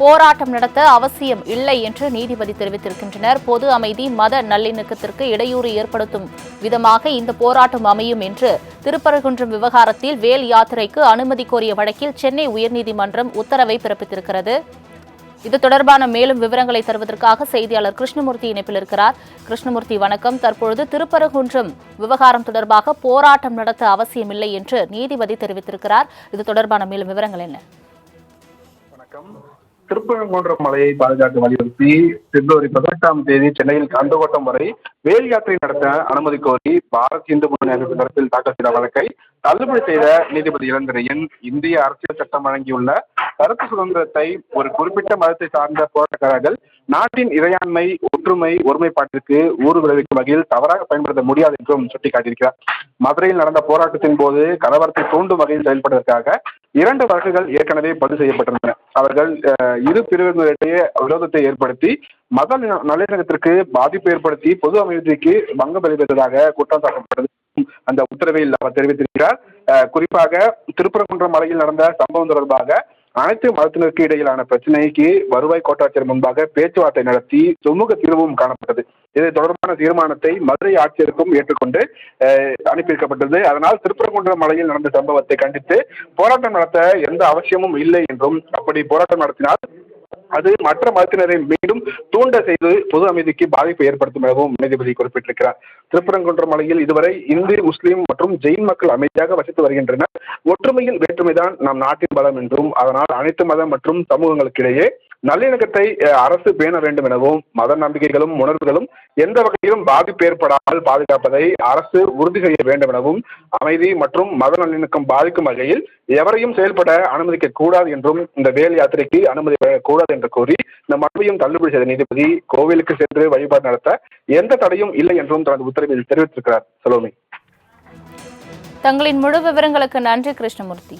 போராட்டம் நடத்த அவசியம் இல்லை என்று நீதிபதி தெரிவித்திருக்கின்றனர். பொது அமைதி மத நல்லிணக்கத்திற்கு இடையூறு ஏற்படுத்தும் விதமாக இந்த போராட்டம் அமையும் என்று திருப்பரங்குன்றம் விவகாரத்தில் வேல் யாத்திரைக்கு அனுமதி கோரிய வழக்கில் சென்னை உயர்நீதிமன்றம் உத்தரவை பிறப்பித்திருக்கிறது. இது தொடர்பான மேலும் விவரங்களை தருவதற்காக செய்தியாளர் கிருஷ்ணமூர்த்தி இணைப்பில் இருக்கிறார். கிருஷ்ணமூர்த்தி வணக்கம். தற்பொழுது திருப்பரங்குன்றம் விவகாரம் தொடர்பாக போராட்டம் நடத்த அவசியமில்லை என்று நீதிபதி தெரிவித்திருக்கிறார். இது தொடர்பான மேலும் விவரங்கள் என்ன? வணக்கம். திருப்பரங்குன்றம் மலையை பாதுகாக்க வலியுறுத்தி பிப்ரவரி பதினெட்டாம் தேதி சென்னையில் கந்தகோட்டம் வரை வேல் யாத்திரை நடத்த அனுமதி கோரி பாரத் இந்து முன்னணி தரப்பில் தாக்கல் செய்த வழக்கை தள்ளுபடி செய்த நீதிபதி இளந்திரையன் இந்திய அரசியல் சட்டம் வழங்கியுள்ள கருத்து சுதந்திரத்தை ஒரு குறிப்பிட்ட மதத்தை சார்ந்த போராட்டக்காரர்கள் நாட்டின் இறையாண்மை ஒற்றுமை ஒருமைப்பாட்டிற்கு ஊறு விளைவிக்கும் வகையில் தவறாக பயன்படுத்த முடியாது என்றும் சுட்டிக்காட்டியிருக்கிறார். மதுரையில் நடந்த போராட்டத்தின் போது கலவரத்தை தூண்டும் வகையில் செயல்படுவதற்காக இரண்டு வழக்குகள் ஏற்கனவே பதிவு செய்யப்பட்டிருந்தன அவர்கள் இரு பிரிவினரிடையே விரோதத்தை ஏற்படுத்தி மத நல்லிணக்கத்திற்கு பாதிப்பு ஏற்படுத்தி பொது அமைதிக்கு பங்கம் விளைவித்ததாக குற்றம் சாட்டப்பட்டது அந்த உத்தரவில் அவர் தெரிவித்திருக்கிறார். குறிப்பாக திருப்பரங்குன்றம் மலையில் நடந்த சம்பவம் தொடர்பாக அனைத்து மதத்தினருக்கு இடையிலான பிரச்சனைக்கு வருவாய் கோட்டாட்சியர் முன்பாக பேச்சுவார்த்தை நடத்தி சுமூக தீர்வும் காணப்பட்டது. இது தொடர்பான தீர்மானத்தை மதுரை ஆட்சியருக்கும் ஏற்றுக்கொண்டு அனுப்பியிருக்கப்பட்டது அனுப்பி அதனால் திருப்பரங்குன்றம் மலையில் நடந்த சம்பவத்தை கண்டித்து போராட்டம் நடத்த எந்த அவசியமும் இல்லை என்றும் அப்படி போராட்டம் நடத்தினால் அது மற்ற மதத்தினரை மீண்டும் தூண்ட செய்து பொது அமைதிக்கு பாதிப்பு ஏற்படுத்தும் எனவும் நீதிபதி குறிப்பிட்டிருக்கிறார். திருப்பரங்குன்ற மலையில் இதுவரை இந்து முஸ்லீம் மற்றும் ஜெயின் மக்கள் அமைதியாக வசித்து வருகின்றனர். ஒற்றுமையில் வேற்றுமைதான் நம் நாட்டின் பலம் என்றும் அதனால் அனைத்து மதம் மற்றும் சமூகங்களுக்கிடையே நல்லிணக்கத்தை அரசு பேண வேண்டும் எனவும் மத நம்பிக்கைகளும் உணர்வுகளும் எந்த வகையிலும் பாதிப்பு ஏற்படாமல் பாதுகாப்பதை அரசு உறுதி செய்ய வேண்டும் எனவும் அமைதி மற்றும் மத நல்லிணக்கம் பாதிக்கும் வகையில் எவரையும் செயல்பட அனுமதிக்க கூடாது என்றும் இந்த வேல் யாத்திரைக்கு அனுமதி கூடாது என்று கூறி இந்த மனுவையும் தள்ளுபடி செய்த நீதிபதி கோவிலுக்கு சென்று வழிபாடு நடத்த எந்த தடையும் இல்லை என்றும் தனது உத்தரவில் தெரிவித்திருக்கிறார். சலோமி. தங்களின் முழு விவரங்களுக்கு நன்றி கிருஷ்ணமூர்த்தி.